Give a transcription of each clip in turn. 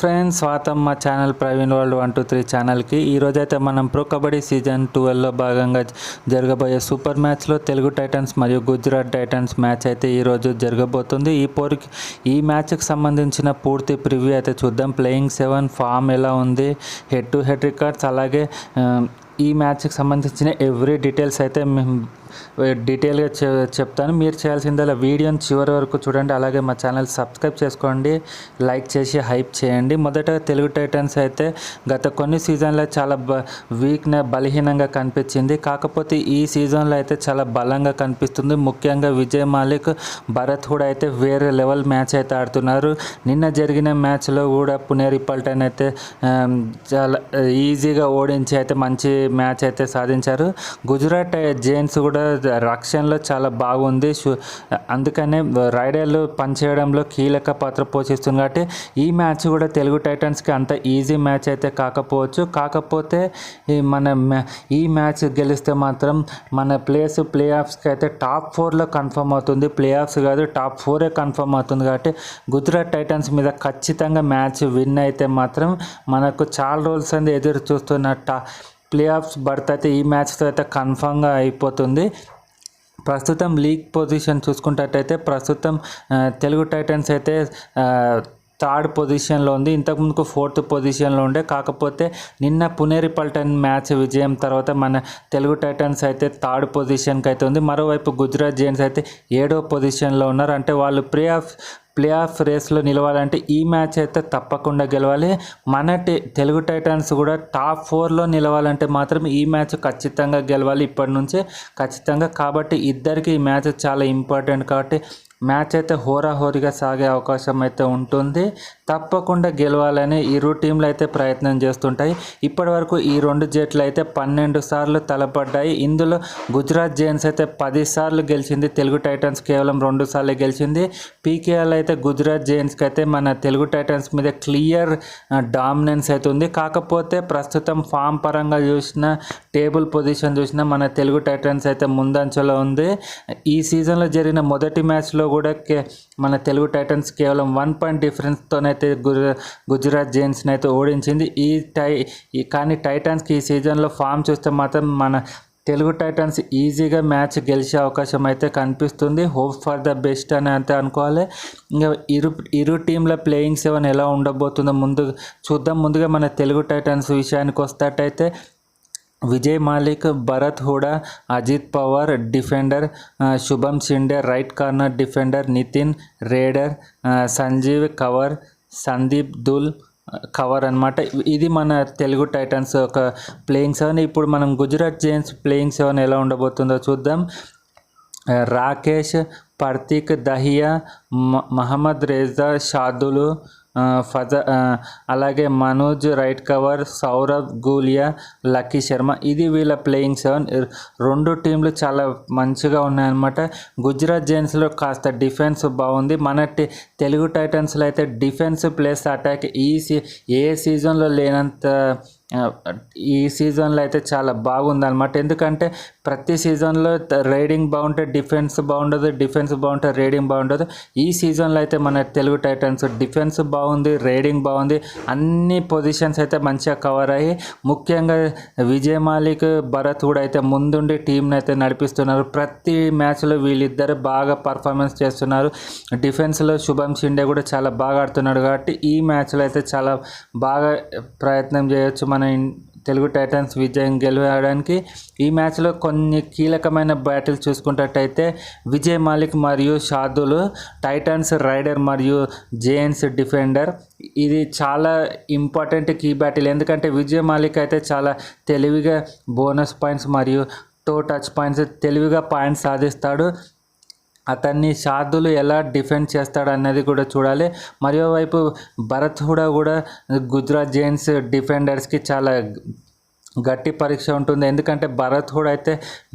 Friends స్వాతం మా channel Praveen world one two three ఛానల్కి ఈరోజైతే అయితే మనం ప్రో కబడ్డీ సీజన్ ట్వెల్వ్లో భాగంగా జరగబోయే సూపర్ మ్యాచ్లో తెలుగు టైటన్స్ మరియు గుజరాత్ టైటన్స్ మ్యాచ్ అయితే ఈరోజు జరగబోతుంది. ఈ పోరుకి ఈ మ్యాచ్కి సంబంధించిన పూర్తి ప్రివ్యూ అయితే చూద్దాం. ప్లేయింగ్ సెవెన్ ఫామ్ ఎలా ఉంది? హెడ్ టు హెడ్ రికార్డ్స్ అలాగే ఈ మ్యాచ్కి సంబంధించిన ఎవ్రీ డీటెయిల్స్ అయితే మేము డీటెయిల్గా చెప్తాను. మీరు చేయాల్సిందల్లా వీడియోని చివరి వరకు చూడండి. అలాగే మా ఛానల్ సబ్స్క్రైబ్ చేసుకోండి. లైక్ చేసి హైప్ చేయండి. మొదట తెలుగు టైటన్స్ అయితే గత కొన్ని సీజన్లో చాలా బ వీక్న బలహీనంగా కనిపించింది. కాకపోతే ఈ సీజన్లో అయితే చాలా బలంగా కనిపిస్తుంది. ముఖ్యంగా విజయ్ మాలిక్ భరత్ కూడా అయితే వేరే లెవెల్ మ్యాచ్ అయితే ఆడుతున్నారు. నిన్న జరిగిన మ్యాచ్లో కూడా పునేరి పల్టన్ అయితే చాలా ఈజీగా ఓడించి అయితే మంచి మ్యాచ్ అయితే సాధించారు. గుజరాత్ జైన్స్ కూడా రక్షణలో చాలా బాగుంది. అందుకనే రైడర్లు పనిచేయడంలో కీలక పాత్ర పోషిస్తుంది కాబట్టి ఈ మ్యాచ్ కూడా తెలుగు టైటన్స్కి అంత ఈజీ మ్యాచ్ అయితే కాకపోవచ్చు. కాకపోతే ఈ మన మ్యా- ఈ మ్యాచ్ గెలిస్తే మాత్రం మన ప్లేస్ ప్లే ఆఫ్స్కి అయితే టాప్ ఫోర్లో కన్ఫర్మ్ అవుతుంది. ప్లే ఆఫ్స్ కాదు టాప్ ఫోరే కన్ఫర్మ్ అవుతుంది కాబట్టి గుజరాత్ టైటన్స్ మీద ఖచ్చితంగా మ్యాచ్ విన్ అయితే మాత్రం మనకు చాలా రోజుల సంది ఎదురు చూస్తున్న టా ప్లే ఆఫ్స్ బర్త్ అయితే ఈ మ్యాచ్తో అయితే కన్ఫామ్గా అయిపోతుంది. ప్రస్తుతం లీగ్ పొజిషన్ చూసుకున్నట్టయితే ప్రస్తుతం తెలుగు టైటన్స్ అయితే థర్డ్ పొజిషన్లో ఉంది. ఇంతకుముందుకు ఫోర్త్ పొజిషన్లో ఉండే. కాకపోతే నిన్న పునేరి పల్టన్ మ్యాచ్ విజయం తర్వాత మన తెలుగు టైటన్స్ అయితే థర్డ్ పొజిషన్కి అయితే ఉంది. మరోవైపు గుజరాత్ జైన్స్ అయితే ఏడో పొజిషన్లో ఉన్నారు. అంటే వాళ్ళు ప్లే ఆఫ్ ప్లే ఆఫ్ రేస్లో నిలవాలంటే ఈ మ్యాచ్ అయితే తప్పకుండా గెలవాలి. మన టే- తెలుగు టైటన్స్ కూడా టాప్ ఫోర్లో నిలవాలంటే మాత్రం ఈ మ్యాచ్ ఖచ్చితంగా గెలవాలి ఇప్పటి నుంచే. ఖచ్చితంగా. కాబట్టి ఇద్దరికి ఈ మ్యాచ్ చాలా ఇంపార్టెంట్ కాబట్టి మ్యాచ్ అయితే హోరాహోరీగా సాగే అవకాశం అయితే ఉంటుంది. తప్పకుండా గెలవాలని ఇరు టీంలు అయితే ప్రయత్నం చేస్తుంటాయి. ఇప్పటి వరకు ఈ రెండు జట్లు అయితే పన్నెండు సార్లు తలపడ్డాయి. ఇందులో గుజరాత్ జైన్స్ అయితే పది సార్లు గెలిచింది. తెలుగు టైటన్స్ కేవలం రెండు సార్లు గెలిచింది. పీకేఎల్ అయితే గుజరాత్ జైన్స్కి అయితే మన తెలుగు టైటన్స్ మీద క్లియర్ డామినెన్స్ అయితే ఉంది. కాకపోతే ప్రస్తుతం ఫామ్ పరంగా చూసిన టేబుల్ పొజిషన్ చూసిన మన తెలుగు టైటన్స్ అయితే ముందంచలో ఉంది. ఈ సీజన్లో జరిగిన మొదటి మ్యాచ్లో కూడా కే మన తెలుగు టైటన్స్ కేవలం వన్ పాయింట్ డిఫరెన్స్తోనైతే గుజ గుజరాత్ జైన్స్ని అయితే ఓడించింది. ఈ టై ఈ కానీ టైటన్స్కి ఈ సీజన్లో ఫామ్ చూస్తే మాత్రం మన తెలుగు టైటన్స్ ఈజీగా మ్యాచ్ గెలిచే అవకాశం అయితే కనిపిస్తుంది. హోప్ ఫర్ ద బెస్ట్ అని అయితే అనుకోవాలి. ఇంకా ఇరు ఇరు టీంల ప్లేయింగ్ సెవెన్ ఎలా ఉండబోతుందో ముందు చూద్దాం. ముందుగా మన తెలుగు టైటన్స్ విషయానికి వస్తేటైతే Vijay Malik Bharat Hooda Ajit Pawar defender Shubham Shinde right corner defender Nitin raider Sanjeev cover Sandeep Dhull cover అనమాట ఇది మన తెలుగు టైటన్స్ ఒక ప్లేయింగ్ సెవెన్ ఇప్పుడు మనం గుజరాత్ జైన్స్ ప్లేయింగ్ సెవెన్ ఎలా ఉండబోతుందో చూద్దాం రాకేష్ పర్తీక్ దహియా మ- మహమ్మద్ రేజా షాదులు ఫజ అలాగే మనోజ్ రైట్ కవర్ సౌరవ్ గూలియా లక్కీ శర్మ. ఇది వీళ్ళ ప్లేయింగ్ సెవెన్. రెండు టీంలు చాలా మంచిగా ఉన్నాయన్నమాట. గుజరాత్ జైన్స్లో కాస్త డిఫెన్స్ బాగుంది. మన తెలుగు టైటన్స్లో అయితే డిఫెన్స్ ప్లస్ అటాక్ ఈ సీ ఏ సీజన్లో లేనంత ఈ సీజన్లో అయితే చాలా బాగుందన్నమాట. ఎందుకంటే ప్రతి సీజన్లో రైడింగ్ బాగుంటే డిఫెన్స్ బాగుండదు డిఫెన్స్ బాగుంటే రైడింగ్ బాగుండదు. ఈ సీజన్లో అయితే మన తెలుగు టైటన్స్ డిఫెన్స్ బాగుంది రైడింగ్ బాగుంది. అన్ని పొజిషన్స్ అయితే మంచిగా కవర్ అయ్యి ముఖ్యంగా విజయ్ మాలిక్ భరత్ కూడా అయితే ముందుండి టీంని అయితే నడిపిస్తున్నారు. ప్రతి మ్యాచ్లో వీళ్ళిద్దరు బాగా పర్ఫార్మెన్స్ చేస్తున్నారు. డిఫెన్స్లో శుభం షిండే కూడా చాలా బాగా ఆడుతున్నాడు కాబట్టి ఈ మ్యాచ్లో అయితే చాలా బాగా ప్రయత్నం చేయొచ్చు. మన ఇన్- తెలుగు టైటన్స్ విజయం గెలవడానికి ఈ మ్యాచ్లో కొన్ని కీలకమైన బ్యాటిల్ చూసుకున్నట్టయితే విజయ్ మాలిక్ మరియు షాదులు టైటన్స్ రైడర్ మరియు జేఎన్స్ డిఫెండర్. ఇది చాలా ఇంపార్టెంట్ కీ బ్యాటిల్. ఎందుకంటే విజయ్ మాలిక్ అయితే చాలా తెలివిగా బోనస్ పాయింట్స్ మరియు టో టచ్ పాయింట్స్ తెలివిగా పాయింట్స్ సాధిస్తాడు. అతన్ని శార్దులు ఎలా డిఫెండ్ చేస్తాడన్నది కూడా చూడాలి. మరోవైపు భరత్ హుడా కూడా గుజరాత్ జైన్స్ డిఫెండర్స్కి చాలా గట్టి పరీక్ష ఉంటుంది. ఎందుకంటే భరత్ కూడా అయితే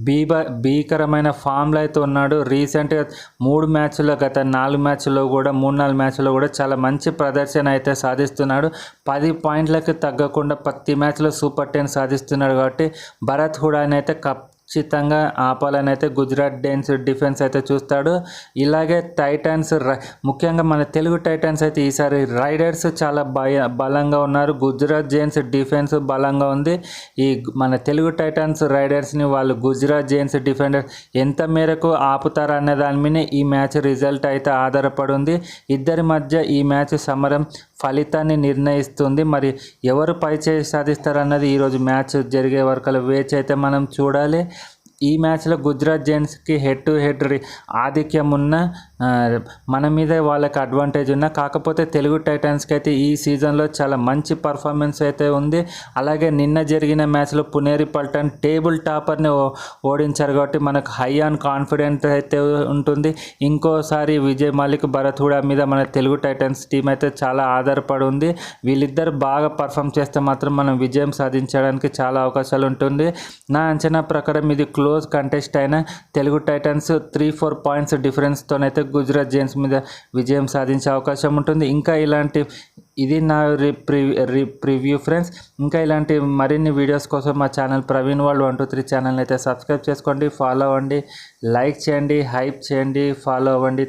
బీబ భీకరమైన ఫామ్లో అయితే ఉన్నాడు. రీసెంట్గా మూడు మ్యాచ్లో గత నాలుగు మ్యాచ్లో కూడా మూడు నాలుగు మ్యాచ్లో కూడా చాలా మంచి ప్రదర్శన అయితే సాధిస్తున్నాడు. పది పాయింట్లకు తగ్గకుండా ప్రతి మ్యాచ్లో సూపర్ టెన్ సాధిస్తున్నాడు కాబట్టి భరత్ హుడాని అయితే కప్ ఖచ్చితంగా ఆపాలని అయితే గుజరాత్ డెన్స్ డిఫెన్స్ అయితే చూస్తాడు. ఇలాగే టైటన్స్ ముఖ్యంగా మన తెలుగు టైటన్స్ అయితే ఈసారి రైడర్స్ చాలా భయ బలంగా ఉన్నారు. గుజరాత్ జైన్స్ డిఫెన్స్ బలంగా ఉంది. ఈ మన తెలుగు టైటన్స్ రైడర్స్ని వాళ్ళు గుజరాత్ జైన్స్ డిఫెండర్ ఎంత మేరకు ఆపుతారు అనే దాని మీద ఈ మ్యాచ్ రిజల్ట్ అయితే ఆధారపడి ఉంది. ఇద్దరి మధ్య ఈ మ్యాచ్ సమరం ఫలితాన్ని నిర్ణయిస్తుంది. మరి ఎవరు పై చేయి సాధిస్తారన్నది ఈరోజు మ్యాచ్ జరిగే వరకు వేచి అయితే మనం చూడాలి. ఈ మ్యాచ్లో గుజరాత్ జైంట్స్కి హెడ్ టు హెడ్ ఆధిక్యం ఉన్న మన మీద వాళ్ళకి అడ్వాంటేజ్ ఉన్న కాకపోతే తెలుగు టైటన్స్కి అయితే ఈ సీజన్లో చాలా మంచి పర్ఫార్మెన్స్ అయితే ఉంది. అలాగే నిన్న జరిగిన మ్యాచ్లో పునేరి పల్టన్ టేబుల్ టాపర్ని ఓ- ఓడించారు కాబట్టి మనకు హై ఆన్ కాన్ఫిడెంట్ అయితే ఉంటుంది. ఇంకోసారి విజయ్ మాలిక్ భరత్ హుడా మీద మన తెలుగు టైటన్స్ టీం అయితే చాలా ఆధారపడి ఉంది. వీళ్ళిద్దరు బాగా పర్ఫామ్ చేస్తే మాత్రం మనం విజయం సాధించడానికి చాలా అవకాశాలు ఉంటుంది. నా అంచనా ప్రకారం ఇది క్లోజ్ కంటెస్ట్ అయిన Telugu Titans three four points డిఫరెన్స్తోనైతే Gujarat Jains మీద విజయం సాధించే అవకాశం ఉంటుంది. ఇంకా ఇలాంటి ఇది నా రి రి ప్రివ్యూ ఫ్రెండ్స్. ఇంకా ఇలాంటి మరిన్ని వీడియోస్ కోసం మా ఛానల్ ప్రవీణ్ వాళ్ళు వన్ టూ త్రీ ఛానల్ అయితే సబ్స్క్రైబ్ చేసుకోండి ఫాలో అవ్వండి లైక్ చేయండి హైప్ చేయండి ఫాలో అవ్వండి.